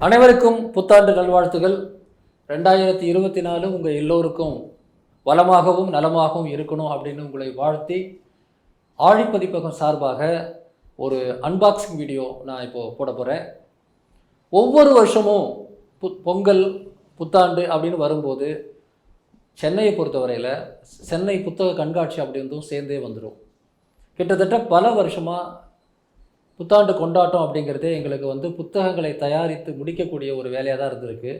அனைவருக்கும் புத்தாண்டு நல்வாழ்த்துகள். ரெண்டாயிரத்தி இருபத்தி நாலு உங்கள் எல்லோருக்கும் வளமாகவும் நலமாகவும் இருக்கணும் அப்படின்னு உங்களை வாழ்த்தி ஆழிப்பதிப்பகம் சார்பாக ஒரு அன்பாக்சிங் வீடியோ நான் இப்போது போட போகிறேன் ஒவ்வொரு வருஷமும் பு பொங்கல் புத்தாண்டு அப்படின்னு வரும்போது சென்னையை பொறுத்தவரையில் சென்னை புத்தக கண்காட்சி அப்படின்றதும் சேர்ந்தே வந்துடும் கிட்டத்தட்ட பல வருஷமாக புத்தாண்டு கொண்டாட்டம் அப்படிங்கிறதே எங்களுக்கு வந்து புத்தகங்களை தயாரித்து முடிக்கக்கூடிய ஒரு வேலையாக தான் இருந்திருக்கு.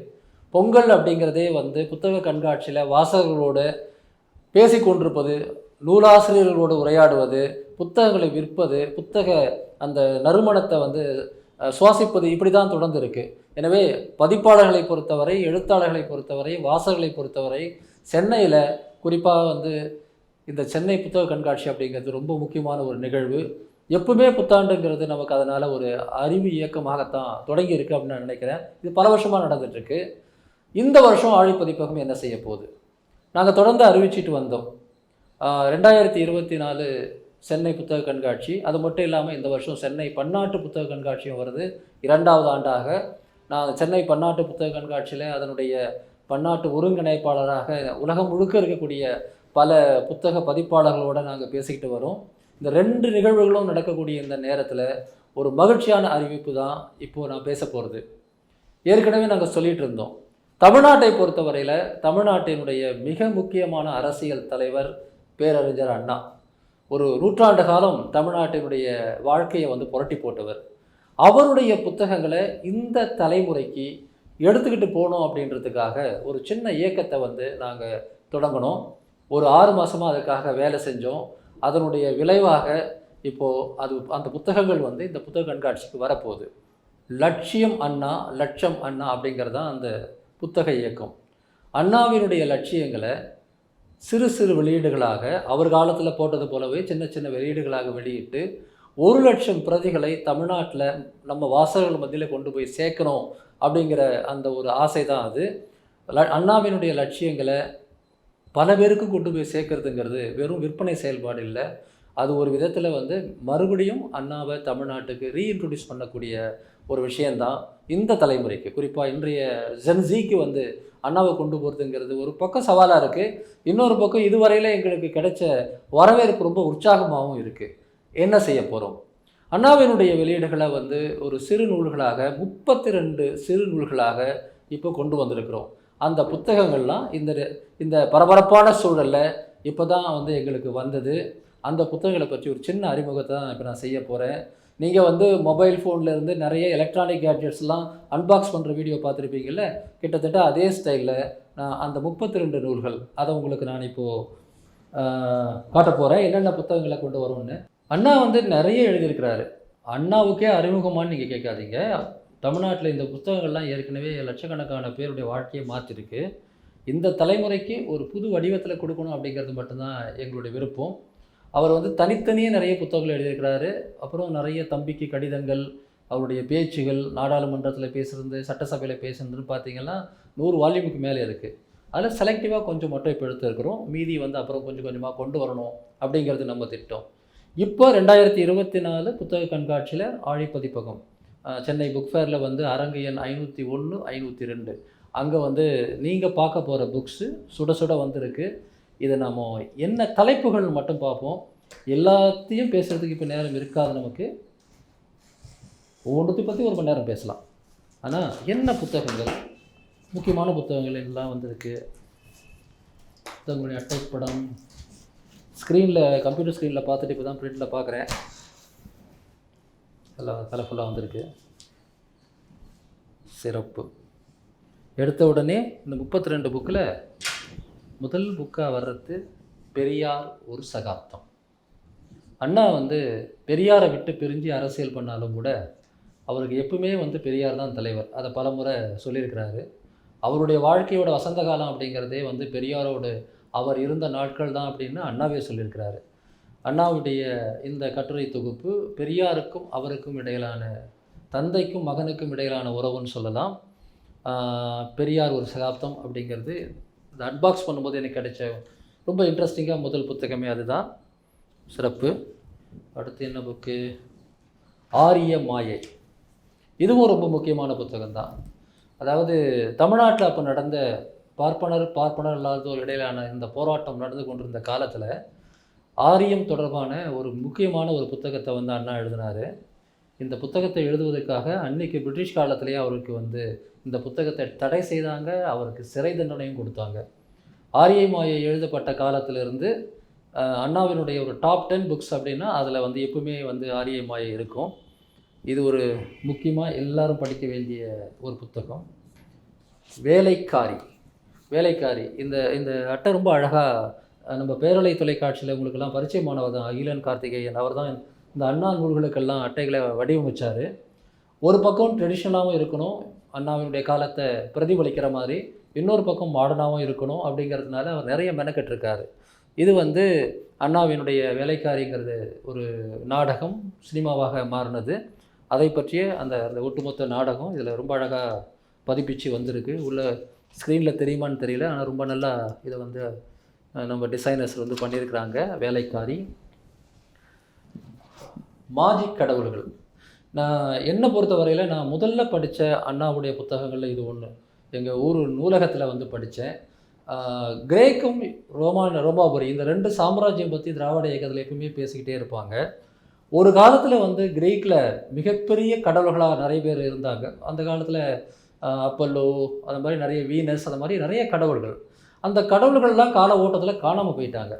பொங்கல் அப்படிங்கிறதே வந்து புத்தக கண்காட்சியில் வாசகர்களோடு பேசி கொண்டிருப்பது நூலாசிரியர்களோடு உரையாடுவது புத்தகங்களை விற்பது புத்தக அந்த நறுமணத்தை வந்து சுவாசிப்பது இப்படி தான் தொடர்ந்துருக்கு. எனவே பதிப்பாளர்களை பொறுத்தவரை எழுத்தாளர்களை பொறுத்தவரை வாசகர்களை பொறுத்தவரை சென்னையில் குறிப்பாக வந்து இந்த சென்னை புத்தக கண்காட்சி அப்படிங்கிறது ரொம்ப முக்கியமான ஒரு நிகழ்வு. எப்பவுமே புத்தாண்டுங்கிறது நமக்கு அதனால் ஒரு அறிவு இயக்கமாகத்தான் தொடங்கியிருக்கு அப்படின்னு நான் நினைக்கிறேன். இது பல வருஷமாக நடந்துகிட்ருக்கு இந்த வருஷம் ஆழிப்பதிப்பகம் என்ன செய்ய போகுது? நாங்கள் தொடர்ந்து அறிவிச்சிட்டு வந்தோம். ரெண்டாயிரத்தி இருபத்தி நாலு சென்னை புத்தக கண்காட்சி. அது மட்டும் இல்லாமல் இந்த வருஷம் சென்னை பன்னாட்டு புத்தக கண்காட்சியும் வருது. இரண்டாவது ஆண்டாக நான் சென்னை பன்னாட்டு புத்தக கண்காட்சியில் அதனுடைய பன்னாட்டு ஒருங்கிணைப்பாளராக உலகம் முழுக்க இருக்கக்கூடிய பல புத்தக பதிப்பாளர்களோட நாங்கள் பேசிக்கிட்டு வரோம். இந்த ரெண்டு நிகழ்வுகளும் நடக்கக்கூடிய இந்த நேரத்தில் ஒரு மகிழ்ச்சியான அறிவிப்பு தான் இப்போது நான் பேச போகிறது ஏற்கனவே நாங்கள் சொல்லிகிட்டு இருந்தோம். தமிழ்நாட்டை பொறுத்தவரையில் தமிழ்நாட்டினுடைய மிக முக்கியமான அரசியல் தலைவர் பேரறிஞர் அண்ணா. ஒரு நூற்றாண்டு காலம் தமிழ்நாட்டினுடைய வாழ்க்கையை வந்து புரட்டி போட்டவர். அவருடைய புத்தகங்களை இந்த தலைமுறைக்கு எடுத்துக்கிட்டு போகணும் அப்படின்றதுக்காக ஒரு சின்ன இயக்கத்தை வந்து நாங்கள் தொடங்கினோம். ஒரு ஆறு மாதமாக அதுக்காக வேலை செஞ்சோம். அதனுடைய விளைவாக இப்போது அது அந்த புத்தகங்கள் வந்து இந்த புத்தக கண்காட்சிக்கு வரப்போகுது. லட்சியம் அண்ணா லட்சம் அண்ணா அப்படிங்கிறது தான் அந்த புத்தக இயக்கம். அண்ணாவினுடைய லட்சியங்களை சிறு சிறு வெளியீடுகளாக அவர் காலத்தில் போட்டது போலவே சின்ன சின்ன வெளியீடுகளாக வெளியிட்டு ஒரு லட்சம் பிரதிகளை தமிழ்நாட்டில் நம்ம வாசகர்கள் மத்தியில் கொண்டு போய் சேர்க்கணும் அப்படிங்கிற அந்த ஒரு ஆசை தான் அது அண்ணாவினுடைய லட்சியங்களை பல பேருக்கு கொண்டு போய் சேர்க்கறதுங்கிறது வெறும் விற்பனை செயல்பாடு இல்லை. அது ஒரு விதத்தில் வந்து மறுபடியும் அண்ணாவை தமிழ்நாட்டுக்கு ரீஇன்ட்ரடியூஸ் பண்ணக்கூடிய ஒரு விஷயந்தான் இந்த தலைமுறைக்கு. குறிப்பாக இன்றைய ஜென்சிக்கு வந்து அண்ணாவை கொண்டு போகிறதுங்கிறது ஒரு பக்கம் சவாலாக இருக்குது இன்னொரு பக்கம் இதுவரையில் எங்களுக்கு கிடைச்ச வரவேற்பு ரொம்ப உற்சாகமாகவும் இருக்குது என்ன செய்ய போகிறோம் அண்ணாவினுடைய வெளியீடுகளை வந்து ஒரு சிறு நூல்களாக முப்பத்தி ரெண்டு சிறு நூல்களாக இப்போ கொண்டு வந்திருக்கிறோம். அந்த புத்தகங்கள்லாம் இந்த இந்த பரபரப்பான சூழலில் இப்போ தான் வந்து எங்களுக்கு வந்தது. அந்த புத்தகங்களை பற்றி ஒரு சின்ன அறிமுகத்தை தான் இப்போ நான் செய்ய போகிறேன் நீங்கள் வந்து மொபைல் ஃபோன்லேருந்து நிறைய எலக்ட்ரானிக் கேட்ஜெட்ஸ்லாம் அன்பாக்ஸ் பண்ணுற வீடியோ பார்த்துருப்பீங்கள்ல கிட்டத்தட்ட அதே ஸ்டைலில் நான் அந்த முப்பத்தி ரெண்டு நூல்கள் அதை உங்களுக்கு நான் இப்போது காட்ட போகிறேன் என்னென்ன புத்தகங்களை கொண்டு வரும்னு. அண்ணா வந்து நிறைய எழுதியிருக்கிறாரு. அண்ணாவுக்கே அறிமுகமான்னு நீங்கள் கேட்காதீங்க. தமிழ்நாட்டில் இந்த புத்தகங்கள்லாம் ஏற்கனவே லட்சக்கணக்கான பேருடைய வாழ்க்கையை மாற்றிருக்கு. இந்த தலைமுறைக்கு ஒரு புது வடிவத்தில் கொடுக்கணும் அப்படிங்கிறது மட்டும்தான் எங்களுடைய விருப்பம். அவர் வந்து தனித்தனியே நிறைய புத்தகங்கள் எழுதியிருக்கிறாரு. அப்புறம் நிறைய தம்பிக்கு கடிதங்கள் அவருடைய பேச்சுகள் நாடாளுமன்றத்தில் பேசுகிறது சட்டசபையில் பேசுகிறதுன்னு பார்த்தீங்கன்னா நூறு வால்யூமுக்கு மேலே இருக்குது அதில் செலக்டிவாக கொஞ்சம் மட்டும் இப்போ எடுத்துருக்கிறோம் மீதி வந்து அப்புறம் கொஞ்சம் கொஞ்சமாக கொண்டு வரணும் அப்படிங்கிறது நம்ம திட்டம். இப்போ ரெண்டாயிரத்தி இருபத்தி நாலு புத்தக கண்காட்சியில் ஆழிப்பதிப்பகம். சென்னை புக் ஃபேரில் வந்து அரங்கு எண் ஐநூற்றி ஒன்று ஐநூற்றி ரெண்டு. அங்கே வந்து நீங்கள் பார்க்க போகிற புக்ஸு சுட சுட வந்திருக்கு. இதை நாம் என்ன தலைப்புகள் மட்டும் பார்ப்போம். எல்லாத்தையும் பேசுகிறதுக்கு இப்போ நேரம் இருக்காது நமக்கு. ஒவ்வொன்றத்தையும் பற்றி ஒரு மணி நேரம் பேசலாம். ஆனால் என்ன புத்தகங்கள்? முக்கியமான புத்தகங்கள் எல்லாம் வந்திருக்கு. புத்தகங்களுடைய அட்டை படம் ஸ்க்ரீனில் கம்ப்யூட்டர் ஸ்க்ரீனில் பார்த்துட்டு இப்போ தான் ப்ரிண்டில் பார்க்குறேன். எல்லாம் கலர்ஃபுல்லாக வந்திருக்கு. சிறப்பு. எடுத்த உடனே இந்த முப்பத்தி ரெண்டு புக்கில் முதல் புக்காக வர்றது பெரியார் ஒரு சகாப்தம். அண்ணா வந்து பெரியாரை விட்டு பிரிஞ்சு அரசியல் பண்ணாலும் கூட அவருக்கு எப்பவுமே வந்து பெரியார் தான் தலைவர். அதை பலமுறை சொல்லியிருக்கிறாரு. அவருடைய வாழ்க்கையோட வசந்த காலம் அப்படிங்கிறதே வந்து பெரியாரோடு அவர் இருந்த நாட்கள் தான் அப்படின்னு அண்ணாவே சொல்லியிருக்கிறாரு. அண்ணாவுடைய இந்த கட்டுரை தொகுப்பு பெரியாருக்கும் அவருக்கும் இடையிலான தந்தைக்கும் மகனுக்கும் இடையிலான உறவுன்னு சொல்லலாம். பெரியார் ஒரு சகாப்தம் அப்படிங்கிறது இந்த அன்பாக்ஸ் பண்ணும்போது எனக்கு கிடைச்ச ரொம்ப இன்ட்ரெஸ்டிங்காக முதல் புத்தகமே அதுதான். சிறப்பு. அடுத்து என்ன புக்கு ஆரிய மாயை. இதுவும் ரொம்ப முக்கியமான புத்தகம் தான் அதாவது தமிழ்நாட்டில் அப்போ நடந்த பார்ப்பனர் பார்ப்பனர் இல்லாதோர் இடையிலான இந்த போராட்டம் நடந்து கொண்டிருந்த காலத்தில் ஆரியம் தொடர்பான ஒரு முக்கியமான ஒரு புத்தகத்தை வந்து அண்ணா எழுதினார். இந்த புத்தகத்தை எழுதுவதற்காக அன்னைக்கு பிரிட்டிஷ் காலத்திலேயே அவருக்கு வந்து இந்த புத்தகத்தை தடை செய்தாங்க அவருக்கு சிறை தண்டனையும் கொடுத்தாங்க. ஆரிய மாயை எழுதப்பட்ட காலத்திலிருந்து அண்ணாவினுடைய ஒரு டாப் டென் புக்ஸ் அப்படின்னா அதில் வந்து எப்பவுமே வந்து ஆரிய மாயை இருக்கும். இது ஒரு முக்கியமாக எல்லாரும் படிக்க வேண்டிய ஒரு புத்தகம். வேலைக்காரி. வேலைக்காரி. இந்த இந்த அட்டை ரொம்ப அழகாக நம்ம பேரலை தொலைக்காட்சியில் உங்களுக்கெல்லாம் பரிச்சயமானவர் தான் அகிலன் கார்த்திகேயன். அவர் தான் இந்த அண்ணா நூல்களுக்கெல்லாம் அட்டைகளை வடிவமைச்சார். ஒரு பக்கம் ட்ரெடிஷ்னலாகவும் இருக்கணும் அண்ணாவினுடைய காலத்தை பிரதிபலிக்கிற மாதிரி இன்னொரு பக்கம் மாடர்னாகவும் இருக்கணும் அப்படிங்கிறதுனால அவர் நிறைய மெனக்கெட்டிருக்காரு. இது வந்து அண்ணாவினுடைய வேலைக்காரிங்கிறது ஒரு நாடகம் சினிமாவாக மாறினது. அதை பற்றிய அந்த அந்த ஒட்டுமொத்த நாடகம் இதில் ரொம்ப அழகாக பதிப்பிச்சு வந்திருக்கு. உள்ள ஸ்க்ரீனில் தெரியுமான்னு தெரியல ஆனால் ரொம்ப நல்லா இதை வந்து நம்ம டிசைனர்ஸ் வந்து பண்ணியிருக்கிறாங்க வேலைக்காரி. மாஜிக் கடவுள்கள். நான் என்னை பொறுத்த வரையில் நான் முதல்ல படித்த அண்ணாவுடைய புத்தகங்களில் இது ஒன்று எங்கள் ஊர் நூலகத்தில் வந்து படித்தேன் கிரேக்கும் ரோமான ரோமாபுரி இந்த ரெண்டு சாம்ராஜ்யம் பற்றி திராவிட இயக்கத்தில் எப்பவுமே பேசிக்கிட்டே இருப்பாங்க. ஒரு காலத்தில் வந்து கிரீக்கில் மிகப்பெரிய கடவுள்களாக நிறைய பேர் இருந்தாங்க. அந்த காலத்தில் அப்பல்லோ அந்த மாதிரி நிறைய வீனஸ் அந்த மாதிரி நிறைய கடவுள்கள். அந்த கடவுள்கள்லாம் கால ஓட்டத்தில் காணாமல் போயிட்டாங்க.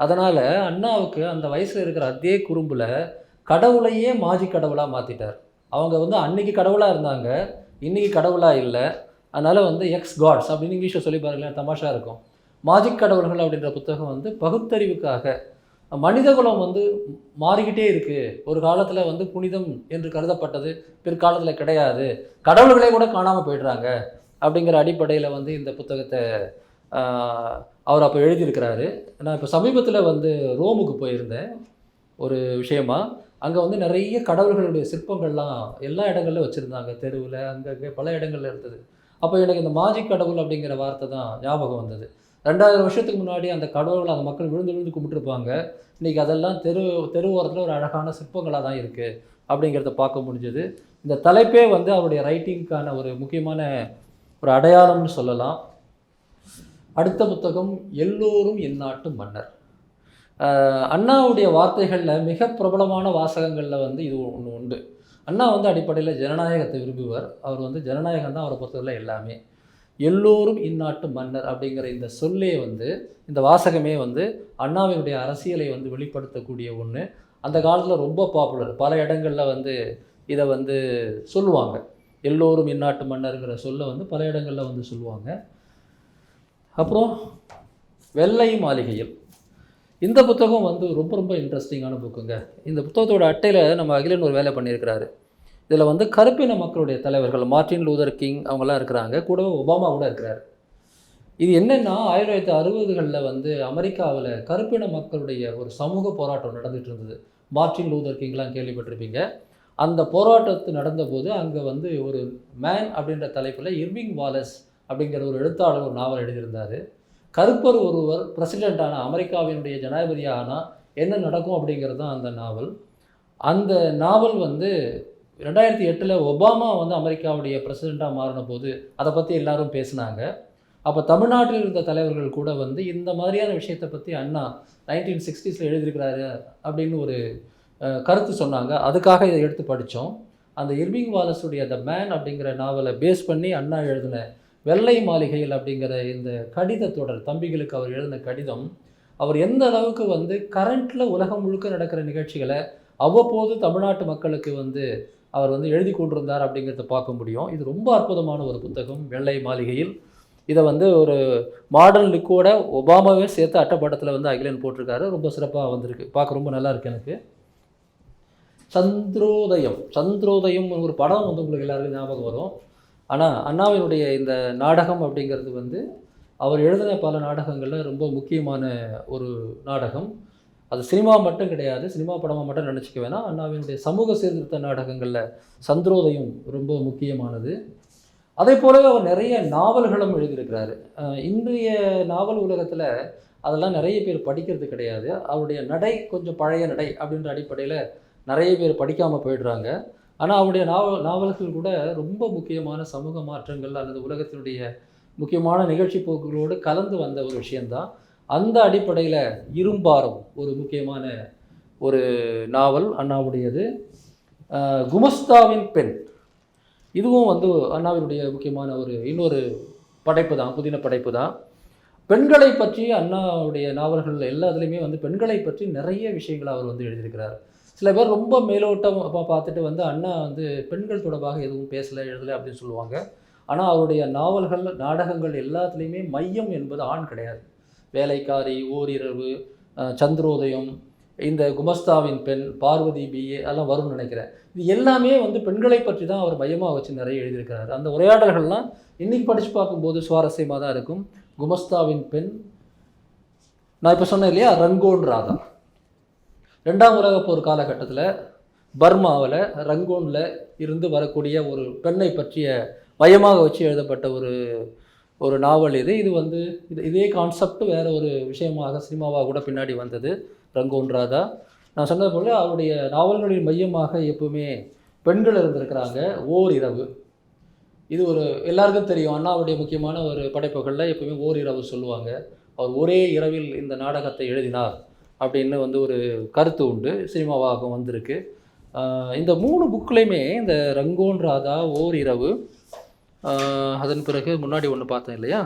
அதனால் அண்ணாவுக்கு அந்த வயசில் இருக்கிற அதே குறும்பில் கடவுளையே மாஜி கடவுளாக மாற்றிட்டார் அவங்க வந்து அன்னைக்கு கடவுளாக இருந்தாங்க இன்னைக்கு கடவுளாக இல்லை. அதனால் வந்து எக்ஸ் காட்ஸ் அப்படின்னு இங்கிலீஷில் சொல்லி பாருங்களேன் தமாஷா இருக்கும். மாஜிக் கடவுள்கள் அப்படின்ற புத்தகம் வந்து பகுத்தறிவுக்காக மனிதகுலம் வந்து மாறிக்கிட்டே இருக்குது ஒரு காலத்தில் வந்து புனிதம் என்று கருதப்பட்டது பிற்காலத்தில் கிடையாது. கடவுள்களே கூட காணாமல் போயிடுறாங்க அப்படிங்கிற அடிப்படையில் வந்து இந்த புத்தகத்தை அவர் அப்போ எழுதியிருக்கிறாரு. நான் இப்போ சமீபத்தில் வந்து ரோமுக்கு போயிருந்தேன். ஒரு விஷயமா அங்கே வந்து நிறைய கடவுள்களுடைய சிற்பங்கள்லாம் எல்லா இடங்கள்ல வச்சுருந்தாங்க. தெருவில் அங்கங்கே பல இடங்கள்ல இருந்தது. அப்போ எனக்கு இந்த மாஜிக் கடவுள் அப்படிங்கிற வார்த்தை தான் ஞாபகம் வந்தது. ரெண்டாயிரம் வருஷத்துக்கு முன்னாடி அந்த கடவுளை அந்த மக்கள் விழுந்து விழுந்து கும்பிட்டுருப்பாங்க. இன்றைக்கி அதெல்லாம் தெரு தெரு ஓரத்தில் ஒரு அழகான சிற்பங்களாக தான் இருக்குது அப்படிங்கிறத பார்க்க முடிஞ்சது. இந்த தலைப்பே வந்து அவருடைய ரைட்டிங்க்கான ஒரு முக்கியமான ஒரு அடையாளம்னு சொல்லலாம். அடுத்த புத்தகம் எல்லோரும் எந்நாட்டு மன்னர். அண்ணாவுடைய வார்த்தைகளில் மிக பிரபலமான வாசகங்களில் வந்து இது ஒன்று உண்டு. அண்ணா வந்து அடிப்படையில் ஜனநாயகத்தை விரும்புவார். அவர் வந்து ஜனநாயகம் தான் அவரை பொறுத்தவரை எல்லாமே. எல்லோரும் இந்நாட்டு மன்னர் அப்படிங்கிற இந்த சொல்லே வந்து இந்த வாசகமே வந்து அண்ணாவினுடைய அரசியலை வந்து வெளிப்படுத்தக்கூடிய ஒன்று அந்த காலத்தில் ரொம்ப பாப்புலர் பல இடங்களில் வந்து இதை வந்து சொல்லுவாங்க. எல்லோரும் இந்நாட்டு மன்னருங்கிற சொல்ல வந்து பல இடங்களில் வந்து சொல்லுவாங்க. அப்புறம் வெள்ளை மாளிகையில். இந்த புத்தகம் வந்து ரொம்ப ரொம்ப இன்ட்ரெஸ்டிங்கான புக்குங்க இந்த புத்தகத்தோட அட்டையில் நம்ம அகிலன் ஒரு வேலை பண்ணியிருக்கிறாரு. இதில் வந்து கருப்பின மக்களுடைய தலைவர்கள் மார்ட்டின் லூதர் கிங் அவங்கெல்லாம் இருக்கிறாங்க. கூடவே ஒபாமா கூட இருக்கிறார். இது என்னென்னா ஆயிரத்தி தொள்ளாயிரத்தி அறுபதுகளில் வந்து அமெரிக்காவில் கருப்பின மக்களுடைய ஒரு சமூக போராட்டம் நடந்துகிட்டு இருந்தது. மார்ட்டின் லூதர் கிங்லாம் கேள்விப்பட்டிருப்பீங்க. அந்த போராட்டத்து நடந்தபோது அங்கே வந்து ஒரு மேன் அப்படின்ற தலைப்பில் இர்விங் வாலஸ் அப்படிங்கிற ஒரு எழுத்தாளர் ஒரு நாவல் எழுதியிருந்தார். கருப்பர் ஒருவர் பிரசிடெண்ட்டான அமெரிக்காவினுடைய ஜனாதிபதியாக ஆனால் என்ன நடக்கும் அப்படிங்கிறது தான் அந்த நாவல். அந்த நாவல் வந்து ரெண்டாயிரத்தி எட்டில் ஒபாமா வந்து அமெரிக்காவுடைய பிரசிடெண்ட்டாக மாறின போது அதை பற்றி எல்லாரும் பேசினாங்க. அப்போ தமிழ்நாட்டில் இருந்த தலைவர்கள் கூட வந்து இந்த மாதிரியான விஷயத்தை பற்றி அண்ணா நைன்டீன் சிக்ஸ்டீஸில் எழுதியிருக்கிறாரு அப்படின்னு ஒரு கருத்து சொன்னாங்க. அதுக்காக இதை எடுத்து படித்தோம் அந்த இர்விங் வாலஸுடைய த மேன் அப்படிங்கிற நாவலை பேஸ் பண்ணி அண்ணா எழுதின வெள்ளை மாளிகையில் அப்படிங்கிற இந்த கடித தொடர் தம்பிகளுக்கு அவர் எழுதின கடிதம் அவர் எந்த அளவுக்கு வந்து கரண்ட்டில் உலகம் முழுக்க நடக்கிற நிகழ்ச்சிகளை அவ்வப்போது தமிழ்நாட்டு மக்களுக்கு வந்து அவர் வந்து எழுதி கொண்டிருந்தார் அப்படிங்கிறத பார்க்க முடியும். இது ரொம்ப அற்புதமான ஒரு புத்தகம் வெள்ளை மாளிகையில். இதை வந்து ஒரு மாடர்ன் லுக்கோட ஒபாமாவே சேர்த்து அட்டப்படத்தில் வந்து அகிலன் போட்டிருக்காரு. ரொம்ப சிறப்பாக வந்திருக்கு. பார்க்க ரொம்ப நல்லா இருக்கு எனக்கு. சந்திரோதயம். சந்திரோதயம் ஒரு படம் வந்து உங்களுக்கு எல்லாருக்கும் ஞாபகம் வரும். ஆனால் அண்ணாவினுடைய இந்த நாடகம் அப்படிங்கிறது வந்து அவர் எழுதின பல நாடகங்களில் ரொம்ப முக்கியமான ஒரு நாடகம். அது சினிமா மட்டும் கிடையாது சினிமா படமாக மட்டும் நினச்சிக்க வேணாம். அண்ணாவினுடைய சமூக சீர்திருத்த நாடகங்களில் சந்திரோதயம் ரொம்ப முக்கியமானது. அதே போலவே அவர் நிறைய நாவல்களும் எழுதியிருக்கிறாரு. இன்றைய நாவல் உலகத்தில் அதெல்லாம் நிறைய பேர் படிக்கிறது கிடையாது. அவருடைய நடை கொஞ்சம் பழைய நடை அப்படின்ற அடிப்படையில் நிறைய பேர் படிக்காமல் போயிடுறாங்க. ஆனால் அவருடைய நாவல் நாவல்கள் கூட ரொம்ப முக்கியமான சமூக மாற்றங்கள் அல்லது உலகத்தினுடைய முக்கியமான நிகழ்ச்சி போக்குகளோடு கலந்து வந்த ஒரு விஷயந்தான் அந்த அடிப்படையில் இரும்பாரம் ஒரு முக்கியமான ஒரு நாவல் அண்ணாவுடையது. குமஸ்தாவின் பெண். இதுவும் வந்து அண்ணாவினுடைய முக்கியமான ஒரு இன்னொரு படைப்பு தான் புதின படைப்பு தான். பெண்களை பற்றி அண்ணாவுடைய நாவல்கள் எல்லாத்துலேயுமே வந்து பெண்களை பற்றி நிறைய விஷயங்களை அவர் வந்து எழுதியிருக்கிறார். சில பேர் ரொம்ப மேலோட்டம் பார்த்துட்டு வந்து அண்ணா வந்து பெண்கள் தொடர்பாக எதுவும் பேசலை எழுதலை அப்படின்னு சொல்லுவாங்க. ஆனால் அவருடைய நாவல்கள் நாடகங்கள் எல்லாத்துலேயுமே மையம் என்பது ஆண் கிடையாது. வேலைக்காரி ஓரிரவு சந்திரோதயம் இந்த குமஸ்தாவின் பெண் பார்வதி பிஏ அதெல்லாம் வரும்னு நினைக்கிறேன். இது எல்லாமே வந்து பெண்களை பற்றி தான் அவர் மையமாக வச்சு நிறைய எழுதியிருக்கிறார். அந்த உரையாடல்கள்லாம் இன்றைக்கி படித்து பார்க்கும்போது சுவாரஸ்யமாக தான் இருக்கும். குமஸ்தாவின் பெண் நான் இப்போ சொன்னேன் இல்லையா? ரங்கோன் ராதா. ரெண்டாம் உலக போர் காலகட்டத்தில் பர்மாவில் ரங்கோனில் இருந்து வரக்கூடிய ஒரு பெண்ணை பற்றிய மையமாக வச்சு எழுதப்பட்ட ஒரு ஒரு நாவல் இது. இது வந்து இது இதே கான்செப்ட் வேற ஒரு விஷயமாக சினிமாவாக கூட பின்னாடி வந்தது. ரங்கோன் ராதா. நான் சொன்னது போல் அவருடைய நாவல்களின் மையமாக எப்பவுமே பெண்கள் இருந்திருக்கிறாங்க. ஓர் இரவு இது ஒரு எல்லாருக்கும் தெரியும். அண்ணாவுடைய முக்கியமான ஒரு படைப்புகளில் எப்பவுமே ஓர் இரவு சொல்லுவாங்க. அவர் ஒரே இரவில் இந்த நாடகத்தை எழுதினார். அப்படின்னு வந்து ஒரு கருத்து உண்டு சினிமாவாகவும் வந்திருக்கு. இந்த மூணு புக்லேயுமே இந்த ரங்கோன் ராதா ஓர் இரவு அதன் பிறகு முன்னாடி ஒன்று பார்த்தேன் இல்லையா?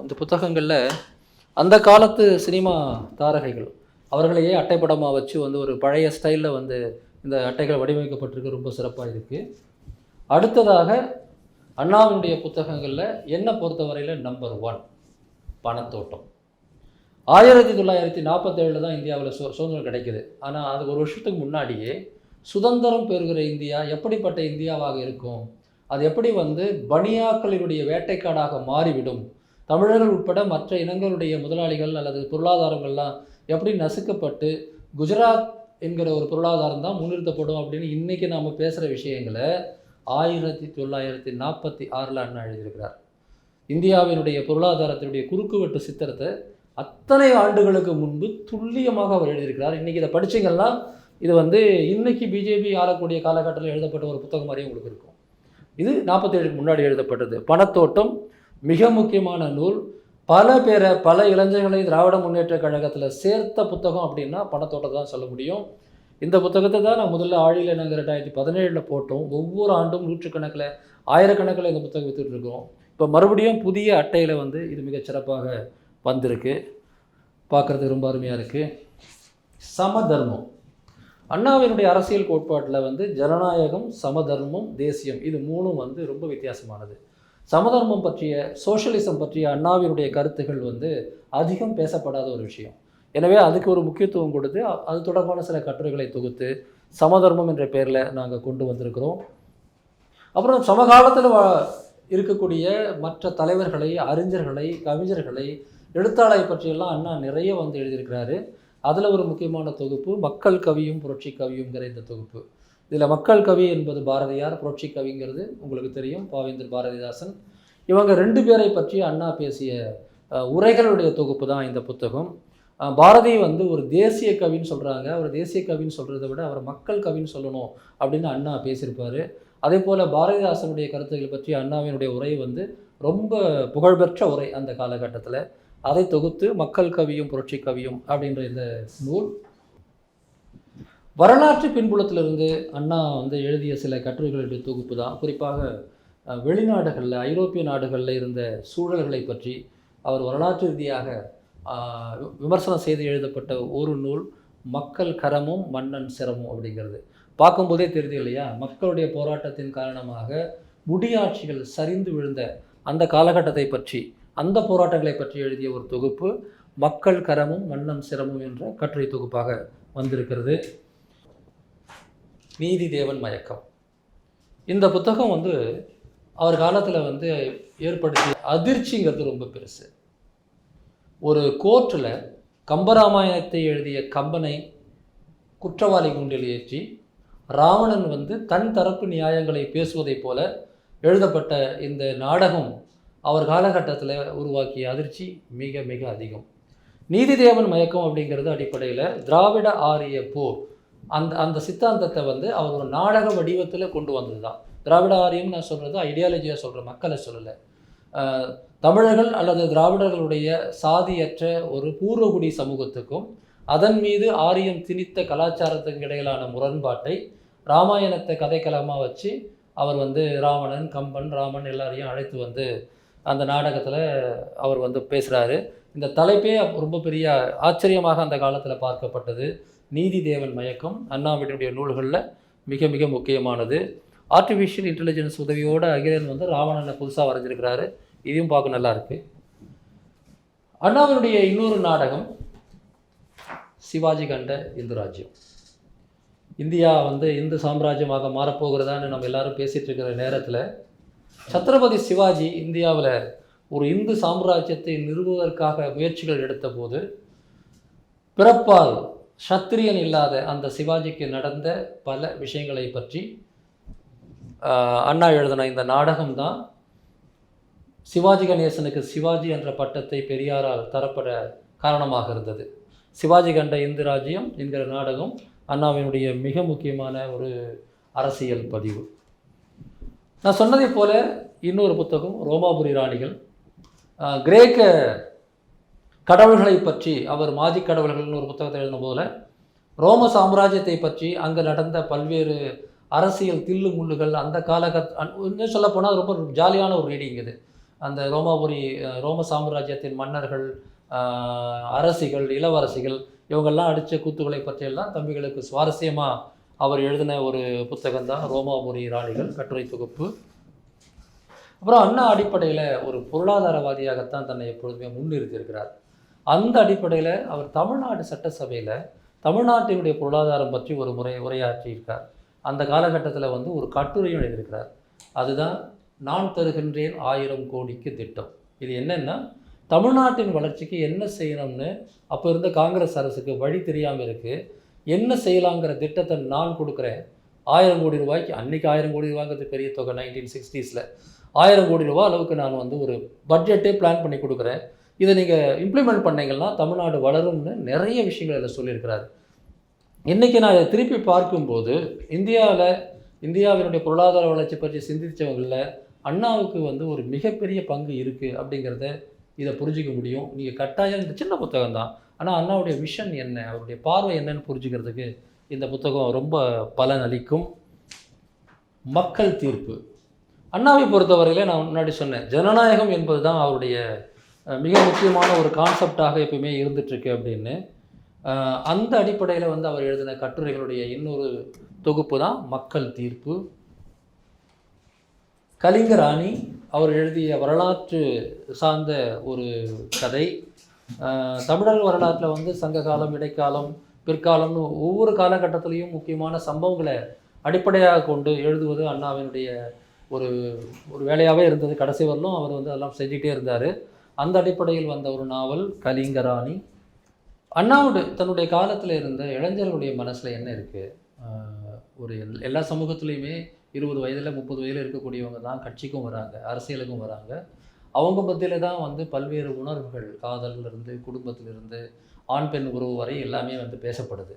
அந்த புத்தகங்களில் அந்த காலத்து சினிமா தாரகைகள் அவர்களையே அட்டைப்படமாக வச்சு வந்து ஒரு பழைய ஸ்டைலில் வந்து இந்த அட்டைகள் வடிவமைக்கப்பட்டிருக்கு ரொம்ப சிறப்பாக இருக்குது அடுத்ததாக அண்ணாவினுடைய புத்தகங்களில் என்னை பொறுத்தவரையில் நம்பர் ஒன் பணத்தோட்டம். ஆயிரத்தி தொள்ளாயிரத்தி நாற்பத்தேழில் தான் இந்தியாவில் சு சுதந்திரம் கிடைக்குது. ஆனால் அதுக்கு ஒரு வருஷத்துக்கு முன்னாடியே சுதந்திரம் பெறுகிற இந்தியா எப்படிப்பட்ட இந்தியாவாக இருக்கும்? அது எப்படி வந்து பனியாக்களினுடைய வேட்டைக்காடாக மாறிவிடும்? தமிழர்கள் உட்பட மற்ற இனங்களுடைய முதலாளிகள் அல்லது பொருளாதாரங்கள்லாம் எப்படி நசுக்கப்பட்டு குஜராத் என்கிற ஒரு பொருளாதாரம் தான் முன்னிறுத்தப்படும் அப்படின்னு இன்றைக்கி நாம் பேசுகிற விஷயங்களை ஆயிரத்தி தொள்ளாயிரத்தி நாற்பத்தி ஆறில் அண்ணா எழுதியிருக்கிறார் இந்தியாவினுடைய பொருளாதாரத்தினுடைய குறுக்குவெட்டு சித்திரத்தை அத்தனை ஆண்டுகளுக்கு முன்பு துல்லியமாக அவர் எழுதியிருக்கிறார். இன்றைக்கி இதை படித்தீங்கன்னா இது வந்து இன்றைக்கி பிஜேபி ஆளக்கூடிய காலகட்டத்தில் எழுதப்பட்ட ஒரு புத்தகம் மாதிரியே உங்களுக்கு இருக்கும். இது நாற்பத்தேழுக்கு முன்னாடி எழுதப்பட்டது. பணத்தோட்டம் மிக முக்கியமான நூல். பல பேரை பல இளைஞர்களை திராவிட முன்னேற்ற கழகத்தில் சேர்த்த புத்தகம் அப்படின்னா பணத்தோட்டத்தை தான் சொல்ல முடியும். இந்த புத்தகத்தை தான் நான் முதல்ல ஆழியில் நாங்கள் ரெண்டாயிரத்தி பதினேழில் போட்டோம். ஒவ்வொரு ஆண்டும் நூற்றுக்கணக்கில் ஆயிரக்கணக்கில் இந்த புத்தகம் வித்துட்டு இருக்கோம் இப்போ மறுபடியும் புதிய அட்டையில் வந்து இது மிகச் சிறப்பாக வந்திருக்கு. பார்க்குறதுக்கு ரொம்ப அருமையாக இருக்குது சமதர்மம். அண்ணாவினுடைய அரசியல் கோட்பாட்டில் வந்து ஜனநாயகம் சமதர்மம் தேசியம் இது மூணும் வந்து ரொம்ப வித்தியாசமானது. சமதர்மம் பற்றிய சோஷலிசம் பற்றிய அண்ணாவினுடைய கருத்துகள் வந்து அதிகம் பேசப்படாத ஒரு விஷயம். எனவே அதுக்கு ஒரு முக்கியத்துவம் கொடுத்து அது தொடர்பான சில கட்டுரைகளை தொகுத்து சமதர்மம் என்ற பெயரில் நாங்கள் கொண்டு வந்திருக்கிறோம். அப்புறம் சமகாலத்தில் வா இருக்கக்கூடிய மற்ற தலைவர்களை அறிஞர்களை கவிஞர்களை எழுத்தாளரை பற்றியெல்லாம் அண்ணா நிறைய வந்து எழுதியிருக்கிறாரு. அதில் ஒரு முக்கியமான தொகுப்பு மக்கள் கவியும் புரட்சி கவியுங்கிற இந்த தொகுப்பு. இதில் மக்கள் கவி என்பது பாரதியார் புரட்சி கவிங்கிறது உங்களுக்கு தெரியும் பாவேந்தர் பாரதிதாசன். இவங்க ரெண்டு பேரை பற்றி அண்ணா பேசிய உரைகளுடைய தொகுப்பு தான் இந்த புத்தகம். பாரதி வந்து ஒரு தேசிய கவின்னு சொல்கிறாங்க அவர் தேசிய கவின்னு சொல்கிறத விட அவர் மக்கள் கவின்னு சொல்லணும் அப்படின்னு அண்ணா பேசியிருப்பார். அதே போல் பாரதிதாசனுடைய கருத்துக்கள் பற்றி அண்ணாவினுடைய உரை வந்து ரொம்ப புகழ்பெற்ற உரை அந்த காலகட்டத்தில். அதை தொகுத்து மக்கள் கவியும் புரட்சி கவியும் அப்படின்ற இந்த நூல். வரலாற்று பின்புலத்திலிருந்து அண்ணா வந்து எழுதிய சில கட்டுரைகளுடைய தொகுப்பு தான். குறிப்பாக வெளிநாடுகளில் ஐரோப்பிய நாடுகளில் இருந்த சூழல்களை பற்றி அவர் வரலாற்று ரீதியாக வி- விமர்சனம் செய்து எழுதப்பட்ட ஒரு நூல் மக்கள் கரமும் மன்னன் சிரமும் அப்படிங்கிறது. பார்க்கும்போதே தெரியுது இல்லையா? மக்களுடைய போராட்டத்தின் காரணமாக முடியாட்சிகள் சரிந்து விழுந்த அந்த காலகட்டத்தை பற்றி அந்த போராட்டங்களை பற்றி எழுதிய ஒரு தொகுப்பு மக்கள் கரமும் மன்னன் சிரமும் என்ற கட்டுரை தொகுப்பாக வந்திருக்கிறது. நீதி தேவன் மயக்கம். இந்த புத்தகம் வந்து அவர் காலத்தில் வந்து ஏற்படுத்திய அதிர்ச்சிங்கிறது ரொம்ப பெருசு. ஒரு கோர்ட்டில் கம்பராமாயணத்தை எழுதிய கம்பனை குற்றவாளி குண்டில் ஏற்றி ராவணன் வந்து தன் தரப்பு நியாயங்களை பேசுவதைப் போல எழுதப்பட்ட இந்த நாடகம் அவர் காலகட்டத்தில் உருவாக்கிய அதிர்ச்சி மிக மிக அதிகம். நீதிதேவன் மயக்கம் அப்படிங்கிறது அடிப்படையில் திராவிட ஆரிய போர். அந்த அந்த சித்தாந்தத்தை வந்து அவர் ஒரு நாடக வடிவத்தில் கொண்டு வந்தது தான் திராவிட ஆரியம் நான் சொல்கிறது ஐடியாலஜியாக சொல்கிற மக்களை சொல்லலை. தமிழர்கள் அல்லது திராவிடர்களுடைய சாதியற்ற ஒரு பூர்வகுடி சமூகத்துக்கும் அதன் மீது ஆரியம் திணித்த கலாச்சாரத்துக்கு இடையிலான முரண்பாட்டை ராமாயணத்தை கதைக்களமாக வச்சு அவர் வந்து ராவணன் கம்பன் ராமன் எல்லாரையும் அழைத்து வந்து அந்த நாடகத்தில் அவர் வந்து பேசுகிறாரு இந்த தலைப்பே ரொம்ப பெரிய ஆச்சரியமாக அந்த காலத்தில் பார்க்கப்பட்டது. நீதி தேவன் மயக்கம் அண்ணாவிடனுடைய நூல்களில் மிக மிக முக்கியமானது. ஆர்டிஃபிஷியல் இன்டெலிஜென்ஸ் உதவியோட அகிலன் வந்து ராவணனை புதுசாக வரைஞ்சிருக்கிறாரு. இதையும் பார்க்க நல்லா இருக்கு. அண்ணாவினுடைய இன்னொரு நாடகம் சிவாஜி கண்ட இந்து ராஜ்யம் இந்தியா வந்து இந்து சாம்ராஜ்யமாக மாறப்போகிறதான்னு நம்ம எல்லாரும் பேசிகிட்டு இருக்கிற நேரத்தில் சத்ரபதி சிவாஜி இந்தியாவில் ஒரு இந்து சாம்ராஜ்யத்தை நிறுவுவதற்காக முயற்சிகள் எடுத்தபோது பிறப்பால் சத்திரியன் இல்லாத அந்த சிவாஜிக்கு நடந்த பல விஷயங்களை பற்றி அண்ணா எழுதின இந்த நாடகம்தான் சிவாஜி கணேசனுக்கு சிவாஜி என்ற பட்டத்தை பெரியாரால் தரப்பட காரணமாக இருந்தது. சிவாஜி கண்ட இந்து ராஜ்யம் என்கிற நாடகம் அண்ணாவினுடைய மிக முக்கியமான ஒரு அரசியல் பதிவு. நான் சொன்னதை போல இன்னொரு புத்தகம் ரோமாபுரி ராணிகள். கிரேக்க கடவுள்களை பற்றி அவர் மாஜி கடவுள்கள்னு ஒரு புத்தகத்தை எழுதின போல ரோம சாம்ராஜ்யத்தை பற்றி அங்கே நடந்த பல்வேறு அரசியல் தில்லு முள்ளுகள் அந்த காலகட்ட இன்னும் சொல்ல போனால் ரொம்ப ஜாலியான ஒரு ரீடிங் இது. அந்த ரோமாபுரி ரோம சாம்ராஜ்யத்தின் மன்னர்கள் அரசிகள் இளவரசிகள் இவங்கெல்லாம் அடித்த கூத்துக்களை பற்றியெல்லாம் தம்பிகளுக்கு சுவாரஸ்யமாக அவர் எழுதின ஒரு புத்தகம் தான் ரோமாபுரி ராணிகள் கட்டுரை தொகுப்பு. அப்புறம் அண்ணா அடிப்படையில் ஒரு பொருளாதாரவாதியாகத்தான் தன்னை எப்பொழுதுமே முன்னிறுத்தியிருக்கிறார். அந்த அடிப்படையில் அவர் தமிழ்நாடு சட்டசபையில் தமிழ்நாட்டினுடைய பொருளாதாரம் பற்றி ஒரு முறை உரையாற்றியிருக்கார். அந்த காலகட்டத்தில் வந்து ஒரு கட்டுரையும் எழுதியிருக்கிறார். அதுதான் நான் தருகின்றேன் ஆயிரம் கோடிக்கு திட்டம். இது என்னென்னா தமிழ்நாட்டின் வளர்ச்சிக்கு என்ன செய்யணும்னு அப்போ இருந்த காங்கிரஸ் அரசுக்கு வழி தெரியாமல் இருக்குது என்ன செய்யலாங்கிற திட்டத்தை நான் கொடுக்குறேன். ஆயிரம் கோடி ரூபாய்க்கு அன்றைக்கி ஆயிரம் கோடி ரூபாங்கிறது பெரிய தொகை நைன்டீன் சிக்ஸ்டீஸில் ஆயிரம் கோடி ரூபா அளவுக்கு நான் வந்து ஒரு பட்ஜெட்டே பிளான் பண்ணி கொடுக்குறேன். இதை நீங்கள் இம்ப்ளிமெண்ட் பண்ணீங்கன்னா தமிழ்நாடு வளரும்னு நிறைய விஷயங்கள் அதில் சொல்லியிருக்கிறாரு. இன்றைக்கி நான் இதை திருப்பி பார்க்கும்போது இந்தியாவில் இந்தியாவினுடைய பொருளாதார வளர்ச்சி பற்றி சிந்தித்தவங்களில் அண்ணாவுக்கு வந்து ஒரு மிகப்பெரிய பங்கு இருக்குது அப்படிங்கிறத இதை புரிஞ்சிக்க முடியும். நீங்கள் கட்டாயம் இந்த சின்ன புத்தகம் தான் ஆனால் அண்ணாவுடைய விஷன் என்ன? அவருடைய பார்வை என்னன்னு புரிஞ்சுக்கிறதுக்கு இந்த புத்தகம் ரொம்ப பலன் அளிக்கும். மக்கள் தீர்ப்பு. அண்ணாவை பொறுத்தவரையிலே நான் முன்னாடி சொன்னேன் ஜனநாயகம் என்பது தான் அவருடைய மிக முக்கியமான ஒரு கான்செப்டாக எப்பயுமே இருந்துகிட்ருக்கு அப்படின்னு. அந்த அடிப்படையில் வந்து அவர் எழுதின கட்டுரைகளுடைய இன்னொரு தொகுப்பு தான் மக்கள் தீர்ப்பு. கலிங்கராணி அவர் எழுதிய வரலாற்று சார்ந்த ஒரு கதை. தமிழர் வரலாற்றில் வந்து சங்க காலம் இடைக்காலம் பிற்காலம்னு ஒவ்வொரு காலகட்டத்திலையும் முக்கியமான சம்பவங்களை அடிப்படையாக கொண்டு எழுதுவது அண்ணாவினுடைய ஒரு ஒரு வேலையாகவே இருந்தது. கடைசி வரலும் அவர் வந்து அதெல்லாம் செஞ்சுக்கிட்டே இருந்தார். அந்த அடிப்படையில் வந்த ஒரு நாவல் கலிங்கராணி. அண்ணாவுடைய தன்னுடைய காலத்தில் இருந்த இளைஞர்களுடைய மனசில் என்ன இருக்குது ஒரு எல்- எல்லா சமூகத்துலேயுமே இருபது வயதில் முப்பது வயதில் இருக்கக்கூடியவங்க தான் கட்சிக்கும் வராங்க அரசியலுக்கும் வராங்க. அவங்க மத்தியில் தான் வந்து பல்வேறு உணர்வுகள் காதலிருந்து குடும்பத்திலிருந்து ஆண் பெண் உறவு வரை எல்லாமே வந்து பேசப்படுது.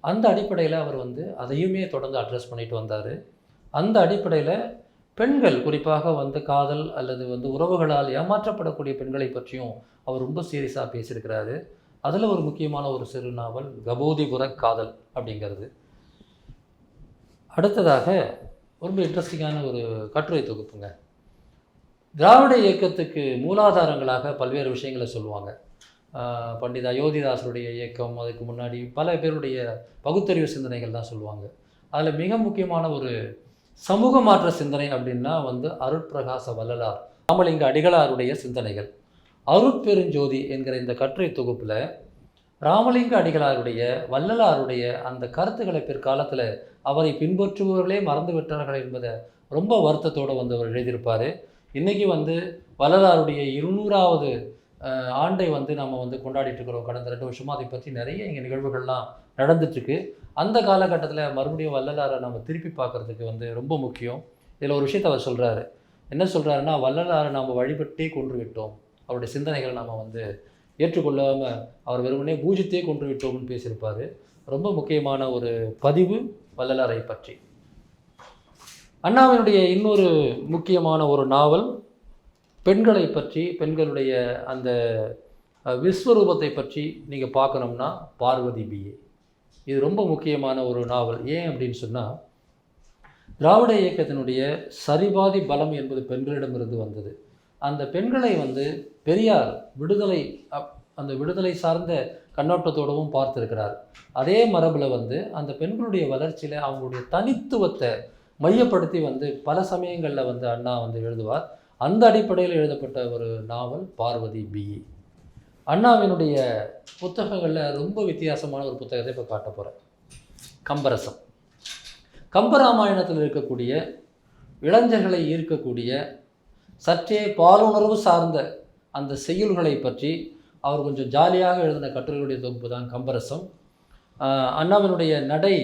அந்த அடிப்படையில் அவர் வந்து அதையுமே தொடர்ந்து அட்ரஸ் பண்ணிட்டு வந்தார். அந்த அடிப்படையில் பெண்கள் குறிப்பாக வந்து காதல் அல்லது வந்து உறவுகளால் ஏமாற்றப்படக்கூடிய பெண்களை பற்றியும் அவர் ரொம்ப சீரியஸாக பேசியிருக்கிறாரு. அதில் ஒரு முக்கியமான ஒரு சிறு நாவல் கபோதிபுர காதல் அப்படிங்கிறது. அடுத்ததாக ரொம்ப இன்ட்ரெஸ்டிங்கான ஒரு கட்டுரை தொகுப்புங்க. திராவிட இயக்கத்துக்கு மூலாதாரங்களாக பல்வேறு விஷயங்களை சொல்லுவாங்க. பண்டிதா பண்டித அயோத்திதாசருடைய இயக்கம் அதுக்கு முன்னாடி பல பேருடைய பகுத்தறிவு சிந்தனைகள் தான் சொல்லுவாங்க. அதில் மிக முக்கியமான ஒரு சமூக மாற்ற சிந்தனை அப்படின்னா வந்து அருட்பிரகாச வள்ளலார் ராமலிங்க அடிகளாருடைய சிந்தனைகள். அருட்பெருஞ்சோதி என்கிற இந்த கட்டுரை தொகுப்பில் ராமலிங்க அடிகளாருடைய வள்ளலாருடைய அந்த கருத்துக்களை பிற்காலத்தில் அவரை பின்பற்றுபவர்களே மறந்து விட்டார்கள் என்பதை ரொம்ப வருத்தத்தோடு வந்து அவர் எழுதியிருப்பார். இன்றைக்கி வந்து வள்ளலாருடைய இருநூறாவது ஆண்டை வந்து நம்ம வந்து கொண்டாடிட்டு இருக்கிறோம். கடந்த ரெண்டு வருஷமாக அதை பற்றி நிறைய இங்கே நிகழ்வுகள்லாம் நடந்துட்டுருக்கு. அந்த காலகட்டத்தில் மறுபடியும் வள்ளலாரை நம்ம திருப்பி பார்க்குறதுக்கு வந்து ரொம்ப முக்கியம். இதில் ஒரு விஷயத்தை அவர் சொல்கிறாரு என்ன சொல்கிறாருன்னா வள்ளலாரை நாம் வழிபட்டே கொன்று விட்டோம். அவருடைய சிந்தனைகளை நாம் வந்து ஏற்றுக்கொள்ளாமல் அவர் வெறுமனே பூஜித்தே கொன்று விட்டோம்னு பேசியிருப்பார். ரொம்ப முக்கியமான ஒரு பதிவு வள்ளலாரை பற்றி. அண்ணாவினுடைய இன்னொரு முக்கியமான ஒரு நாவல் பெண்களை பற்றி பெண்களுடைய அந்த விஸ்வரூபத்தை பற்றி நீங்கள் பார்க்கணும்னா பார்வதி பிஏ இது ரொம்ப முக்கியமான ஒரு நாவல். ஏன் அப்படின்னு சொன்னால் திராவிட இயக்கத்தினுடைய சரிபாதி பலம் என்பது பெண்களிடமிருந்து வந்தது. அந்த பெண்களை வந்து பெரியார் விடுதலை அப்- அந்த விடுதலை சார்ந்த கண்ணோட்டத்தோடவும் பார்த்துருக்கிறார். அதே மரபில் வந்து அந்த பெண்களுடைய வளர்ச்சியில் அவங்களுடைய தனித்துவத்தை மையப்படுத்தி வந்து பல சமயங்களில் வந்து அண்ணா வந்து எழுதுவார். அந்த அடிப்படையில் எழுதப்பட்ட ஒரு நாவல் பார்வதி பிஇ அண்ணாவினுடைய புத்தகங்களில் ரொம்ப வித்தியாசமான ஒரு புத்தகத்தை இப்போ காட்ட போகிறேன் கம்பரசம். கம்பராமாயணத்தில் இருக்கக்கூடிய இளைஞர்களை ஈர்க்கக்கூடிய சற்றே பாலுணர்வு சார்ந்த அந்த செய்யுள்களை பற்றி அவர் கொஞ்சம் ஜாலியாக எழுதின கட்டுரைகளுடைய தொகுப்பு தான் கம்பரசம் அண்ணாவினுடைய நடை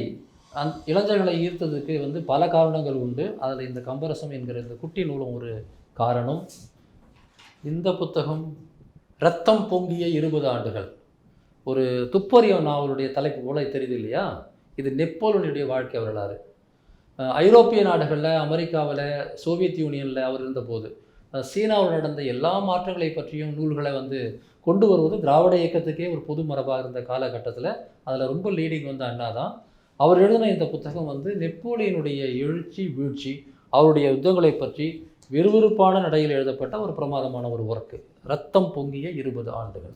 அந் இளைஞர்களை ஈர்த்ததுக்கு வந்து பல காரணங்கள் உண்டு. அதில் இந்த கம்பரசம் என்கிற இந்த குட்டி நூலும் ஒரு காரணம். இந்த புத்தகம் ரத்தம் பொங்கிய இருபது ஆண்டுகள். ஒரு துப்பறிய நாவலுடைய தலைப்பு போல தெரியுது இல்லையா? இது நெப்போலியனுடைய வாழ்க்கை வரலாறு. ஐரோப்பிய நாடுகளில் அமெரிக்காவில் சோவியத் யூனியனில் அவர் இருந்தபோது சீனாவில் நடந்த எல்லா மாற்றங்களை பற்றியும் நூல்களை வந்து கொண்டு வருவது திராவிட இயக்கத்துக்கே ஒரு பொது மரபாக இருந்த காலகட்டத்தில். அதில் ரொம்ப லீடிங் வந்து அண்ணா தான் அவர் எழுதின இந்த புத்தகம் வந்து நெப்போலியனுடைய எழுச்சி வீழ்ச்சி அவருடைய யுத்தங்களை பற்றி விறுவிறுப்பான நடையில் எழுதப்பட்ட ஒரு பிரமாதமான ஒரு ஒர்க்கு. ரத்தம் பொங்கிய இருபது ஆண்டுகள்.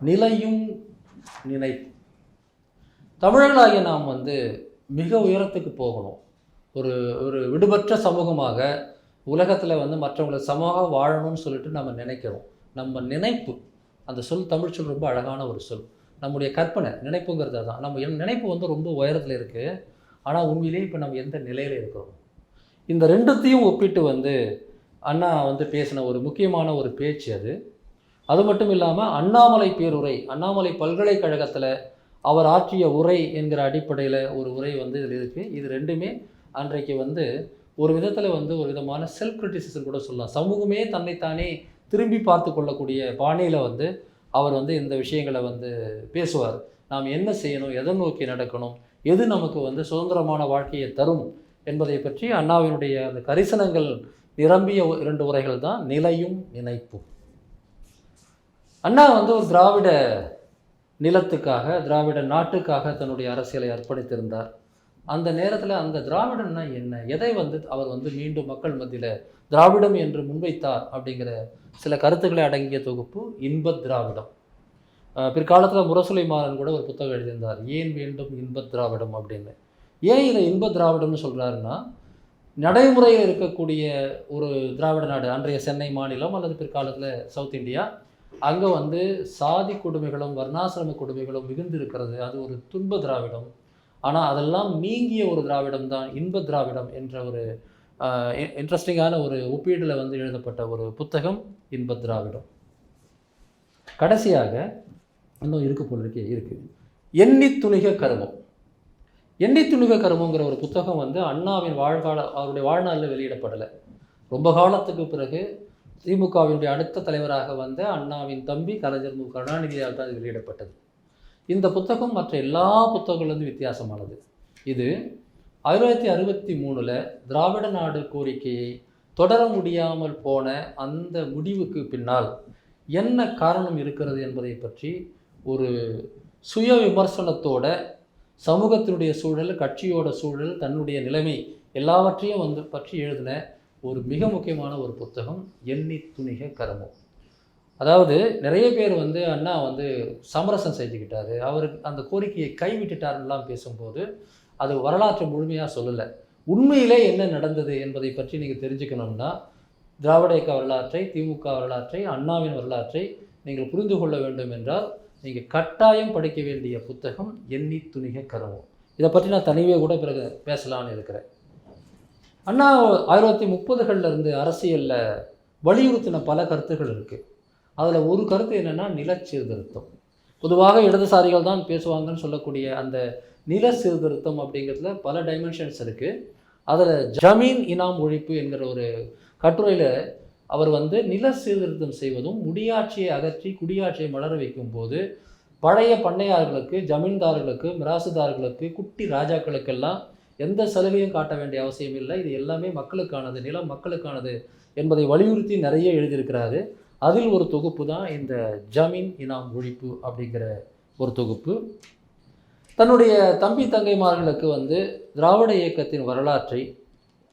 நிலையும் நினைப்பு. தமிழர்களாகிய நாம் வந்து மிக உயரத்துக்கு போகணும். ஒரு ஒரு விடுபற்ற சமூகமாக உலகத்தில் வந்து மற்றவங்களை சமமாக வாழணும்னு சொல்லிட்டு நம்ம நினைக்கிறோம். நம்ம நினைப்பு அந்த சொல் தமிழ் சொல் ரொம்ப அழகான ஒரு சொல். நம்முடைய கற்பனை நினைப்புங்கிறது தான் நம்ம என் நினைப்பு வந்து ரொம்ப உயரத்தில் இருக்குது ஆனால் உண்மையிலேயே இப்போ நம்ம எந்த நிலையில் இருக்கிறோம் இந்த ரெண்டுத்தையும் ஒப்பிட்டு வந்து அண்ணா வந்து பேசின ஒரு முக்கியமான ஒரு பேச்சு அது. அது மட்டும் இல்லாமல் அண்ணாமலை பேருரை அண்ணாமலை பல்கலைக்கழகத்தில் அவர் ஆற்றிய உரை என்கிற அடிப்படையில் ஒரு உரை வந்து இதில் இருக்குது இது ரெண்டுமே அன்றைக்கு வந்து ஒரு விதத்தில் வந்து ஒரு விதமான செல்ஃப் கிரிட்டிசிசம் கூட சொல்லலாம். சமூகமே தன்னைத்தானே திரும்பி பார்த்து கொள்ளக்கூடிய பாணியில் வந்து அவர் வந்து இந்த விஷயங்களை வந்து பேசுவார். நாம் என்ன செய்யணும்? எதை நோக்கி நடக்கணும்? எது நமக்கு வந்து சுதந்திரமான வாழ்க்கையை தரும் என்பதை பற்றி அண்ணாவினுடைய அந்த கரிசனங்கள் நிரம்பிய ஒ- இரண்டு உரைகள் தான் நிலையும் நினைப்பும். அண்ணா வந்து ஒரு திராவிட நிலத்துக்காக திராவிட நாட்டுக்காக தன்னுடைய அரசியலை அர்ப்பணித்திருந்தார். அந்த நேரத்தில் அந்த திராவிடம்னா என்ன? எதை வந்து அவர் வந்து மீண்டும் மக்கள் மத்தியில் திராவிடம் என்று முன்வைத்தார் அப்படிங்கிற சில கருத்துக்களை அடங்கிய தொகுப்பு இன்பத் திராவிடம். பிற்காலத்தில் முரசொலி மாறன் கூட ஒரு புத்தகம் எழுதியிருந்தார். ஏன் வேண்டும் இன்பத் திராவிடம்? அப்படின்னு. ஏன் இதை இன்பத் திராவிடம்னு சொல்கிறாருன்னா நடைமுறையில் இருக்கக்கூடிய ஒரு திராவிட நாடு அன்றைய சென்னை மாநிலம் அல்லது பிற்காலத்தில் சவுத் இந்தியா அங்கே வந்து சாதி கொடுமைகளும் வர்ணாசிரம கொடுமைகளும் மிகுந்து இருக்கிறது அது ஒரு துன்ப திராவிடம். ஆனால் அதெல்லாம் நீங்கிய ஒரு திராவிடம் தான் இன்ப திராவிடம் என்ற ஒரு இன்ட்ரெஸ்டிங்கான ஒரு ஒப்பீடில் வந்து எழுதப்பட்ட ஒரு புத்தகம் இன்பத்ராவிடம் கடைசியாக இன்னும் இருக்கு போல இருக்கே இருக்குது எண்ணி துணிக கருமம். எண்ணி துணிக கருமங்கிற ஒரு புத்தகம் வந்து அண்ணாவின் வாழ்கால அவருடைய வாழ்நாளில் வெளியிடப்படலை. ரொம்ப காலத்துக்கு பிறகு திமுகவினுடைய அடுத்த தலைவராக வந்த அண்ணாவின் தம்பி கலைஞர் மு. கருணாநிதியால் தான் வெளியிடப்பட்டது. இந்த புத்தகம் மற்ற எல்லா புத்தகங்களும் வித்தியாசமானது. இது ஆயிரத்தி தொள்ளாயிரத்தி அறுபத்தி மூணில் திராவிட நாடு கோரிக்கையை தொடர முடியாமல் போன அந்த முடிவுக்கு பின்னால் என்ன காரணம் இருக்கிறது என்பதை பற்றி ஒரு சுய விமர்சனத்தோட சமூகத்தினுடைய சூழல் கட்சியோட சூழல் தன்னுடைய நிலைமை எல்லாவற்றையும் வந்து பற்றி எழுதின ஒரு மிக முக்கியமான ஒரு புத்தகம் எண்ணி துணிக கருமம். அதாவது நிறைய பேர் வந்து அண்ணா வந்து சமரசம் செஞ்சுக்கிட்டாரு அவருக்கு அந்த கோரிக்கையை கைவிட்டுட்டாருன்னெலாம் பேசும்போது அது வரலாற்றை முழுமையாக சொல்லலை. உண்மையிலே என்ன நடந்தது என்பதை பற்றி நீங்கள் தெரிஞ்சுக்கணும்னா திராவிட இயக்க வரலாற்றை திமுக வரலாற்றை அண்ணாவின் வரலாற்றை நீங்கள் புரிந்து கொள்ள வேண்டும் என்றால் நீங்கள் கட்டாயம் படிக்க வேண்டிய புத்தகம் எண்ணி துணிக கருவம் இதை பற்றி நான் தனிவே கூட பிறகு பேசலான்னு இருக்கிறேன். அண்ணா ஆயிரத்தி முப்பதுகளில் இருந்து அரசியலில் வலியுறுத்தின பல கருத்துகள் இருக்குது அதில் ஒரு கருத்து என்னென்னா நிலச்சீர்திருத்தம். பொதுவாக இடதுசாரிகள் தான் பேசுவாங்கன்னு சொல்லக்கூடிய அந்த நில சீர்திருத்தம் அப்படிங்கிறதுல பல டைமென்ஷன்ஸ் இருக்குது அதில் ஜமீன் இனாம் ஒழிப்பு என்கிற ஒரு கட்டுரையில் அவர் வந்து நில சீர்திருத்தம் செய்வதும் முடியாட்சியை அகற்றி குடியாட்சியை மலர வைக்கும் போது பழைய பண்ணையார்களுக்கு ஜமீன்தார்களுக்கு மிராசுதார்களுக்கு குட்டி ராஜாக்களுக்கெல்லாம் எந்த சலுகையும் காட்ட வேண்டிய அவசியம் இல்லை. இது எல்லாமே மக்களுக்கானது நிலம் மக்களுக்கானது என்பதை வலியுறுத்தி நிறைய எழுதியிருக்கிறாரு. அதில் ஒரு தொகுப்பு தான் இந்த ஜமீன் இனாம் ஒழிப்பு அப்படிங்கிற ஒரு தொகுப்பு. தன்னுடைய தம்பி தங்கைமார்களுக்கு வந்து திராவிட இயக்கத்தின் வரலாற்றை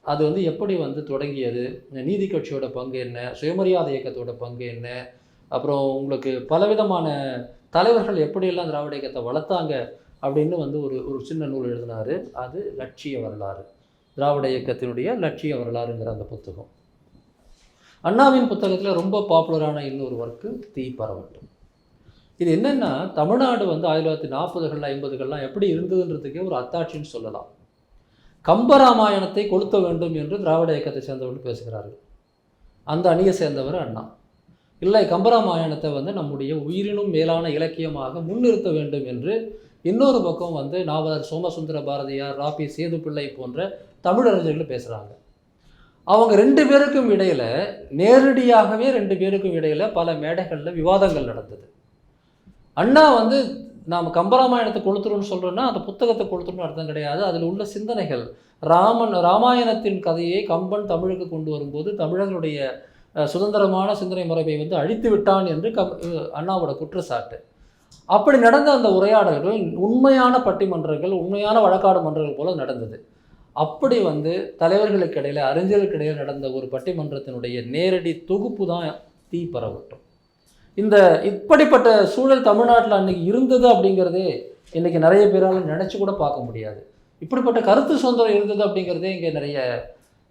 அது வந்து எப்படி வந்து தொடங்கியது நீதி கட்சியோட பங்கு என்ன சுயமரியாதை இயக்கத்தோட பங்கு என்ன அப்புறம் உங்களுக்கு பலவிதமான தலைவர்கள் எப்படியெல்லாம் திராவிட இயக்கத்தை வளர்த்தாங்க அப்படின்னு வந்து ஒரு ஒரு சின்ன நூல் எழுதினார். அது லட்சிய வரலாறு. திராவிட இயக்கத்தினுடைய லட்சிய வரலாறுங்கிற அந்த புத்தகம். அண்ணாவின் புத்தகத்தில் ரொம்ப பாப்புலரான இன்னொரு ஒர்க்கு தீ பரவட்டும். இது என்னென்னா தமிழ்நாடு வந்து ஆயிரத்தி தொள்ளாயிரத்தி நாற்பதுகளில் ஐம்பதுகள்லாம் எப்படி இருந்ததுன்றதுக்கே ஒரு அத்தாட்சின்னு சொல்லலாம். கம்பராமாயணத்தை கொளுத்த வேண்டும் என்று திராவிட இயக்கத்தை சேர்ந்தவர்கள் பேசுகிறார்கள். அந்த அணியை சேர்ந்தவர் அண்ணா. இல்லை கம்பராமாயணத்தை வந்து நம்முடைய உயிரினும் மேலான இலக்கியமாக முன்னிறுத்த வேண்டும் என்று இன்னொரு பக்கம் வந்து நாவலர் சோமசுந்தர பாரதியார் ராபி சேதுப்பிள்ளை போன்ற தமிழறிஞர்கள் பேசுகிறாங்க அவங்க ரெண்டு பேருக்கும் இடையில் நேரடியாகவே ரெண்டு பேருக்கும் இடையில் பல மேடைகளில் விவாதங்கள் நடந்தது. அண்ணா வந்து நாம் கம்பராமாயணத்தை கொளுத்துறோம்னு சொல்கிறோன்னா அந்த புத்தகத்தை கொளுத்துறோம்னு அர்த்தம் கிடையாது. அதில் உள்ள சிந்தனைகள். ராமன் ராமாயணத்தின் கதையை கம்பன் தமிழுக்கு கொண்டு வரும்போது தமிழர்களுடைய சுதந்திரமான சிந்தனை முறையை வந்து அழித்து விட்டான் என்று கம் அண்ணாவோட குற்றச்சாட்டு. அப்படி நடந்த அந்த உரையாடல்கள் உண்மையான பட்டிமன்றங்கள் உண்மையான வழக்காடு மன்றங்கள் போல நடந்தது. அப்படி வந்து தலைவர்களுக்கு இடையில அறிஞர்களுக்கு இடையில் நடந்த ஒரு பட்டிமன்றத்தினுடைய நேரடி தொகுப்பு தான் தீ பரவட்டும். இந்த இப்படிப்பட்ட சூழல் தமிழ்நாட்டில் அன்றைக்கி இருந்தது அப்படிங்கிறதே இன்றைக்கி நிறைய பேரால் நினச்சி கூட பார்க்க முடியாது. இப்படிப்பட்ட கருத்து சுதந்திரம் இருந்தது அப்படிங்கிறதே இங்கே நிறைய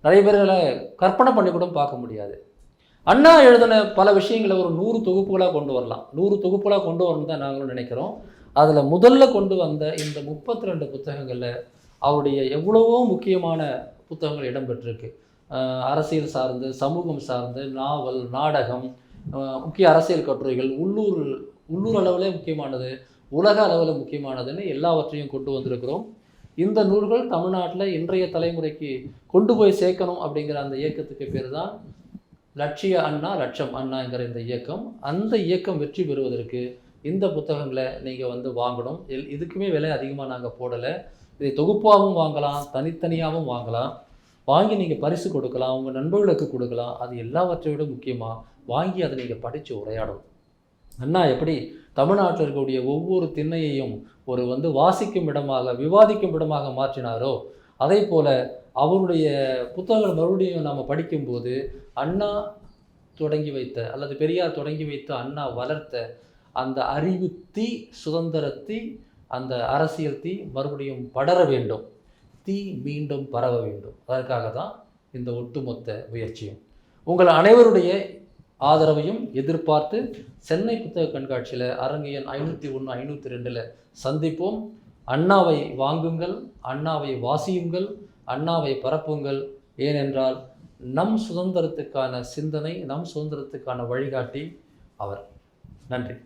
நிறைய பேர்களை கற்பனை பண்ணி கூட பார்க்க முடியாது. அண்ணா எழுதின பல விஷயங்களை ஒரு நூறு தொகுப்புகளாக கொண்டு வரலாம். நூறு தொகுப்புகளாக கொண்டு வரணும் தான் நாங்களும் நினைக்கிறோம். அதில் முதல்ல கொண்டு வந்த இந்த முப்பத்தி ரெண்டு புத்தகங்களில் அவருடைய எவ்வளவோ முக்கியமான புத்தகங்கள் இடம்பெற்றிருக்கு. அரசியல் சார்ந்து சமூகம் சார்ந்து நாவல் நாடகம் முக்கிய அரசியல் கட்டுரைகள் உள்ளூர் உள்ளூர் அளவில் முக்கியமானது உலக அளவில் முக்கியமானதுன்னு எல்லாவற்றையும் கொண்டு வந்திருக்கிறோம். இந்த நூல்கள் தமிழ்நாட்டில் இன்றைய தலைமுறைக்கு கொண்டு போய் சேர்க்கணும் அப்படிங்கிற அந்த இயக்கத்துக்கு பேர் தான் லட்சிய அண்ணா லட்சம் அண்ணாங்கிற இந்த இயக்கம். அந்த இயக்கம் வெற்றி பெறுவதற்கு இந்த புத்தகங்களை நீங்கள் வந்து வாங்கணும். எல் இதுக்குமே விலை அதிகமாக நாங்கள் போடலை. இதை தொகுப்பாகவும் வாங்கலாம் தனித்தனியாகவும் வாங்கலாம். வாங்கி நீங்கள் பரிசு கொடுக்கலாம் உங்கள் நண்பர்களுக்கு கொடுக்கலாம். அது எல்லாவற்றை விட முக்கியமாக வாங்கி அதை நீங்கள் படித்து உரையாடணும். அண்ணா எப்படி? தமிழ்நாட்டில் இருக்கக்கூடிய ஒவ்வொரு திண்ணையையும் ஒரு வந்து வாசிக்கும் இடமாக விவாதிக்கும் இடமாக மாற்றினாரோ அதே போல் அவருடைய புத்தகங்கள் மறுபடியும் நாம் படிக்கும்போது அண்ணா தொடங்கி வைத்த அல்லது பெரியார் தொடங்கி வைத்த அண்ணா வளர்த்த அந்த அறிவு தீ சுதந்திர தீ அந்த அரசியல் தீ மறுபடியும் படர வேண்டும். தீ மீண்டும் பரவ வேண்டும். அதற்காக தான் இந்த ஒட்டுமொத்த முயற்சியும். உங்கள் அனைவருடைய ஆதரவையும் எதிர்பார்த்து சென்னை புத்தக கண்காட்சியில் அரங்கையன் ஐநூற்றி ஒன்று ஐநூற்றி ரெண்டில் சந்திப்போம். அண்ணாவை வாங்குங்கள் அண்ணாவை வாசியுங்கள் அண்ணாவை பரப்புங்கள். ஏனென்றால் நம் சுதந்திரத்துக்கான சிந்தனை நம் சுதந்திரத்துக்கான வழிகாட்டி அவர். நன்றி.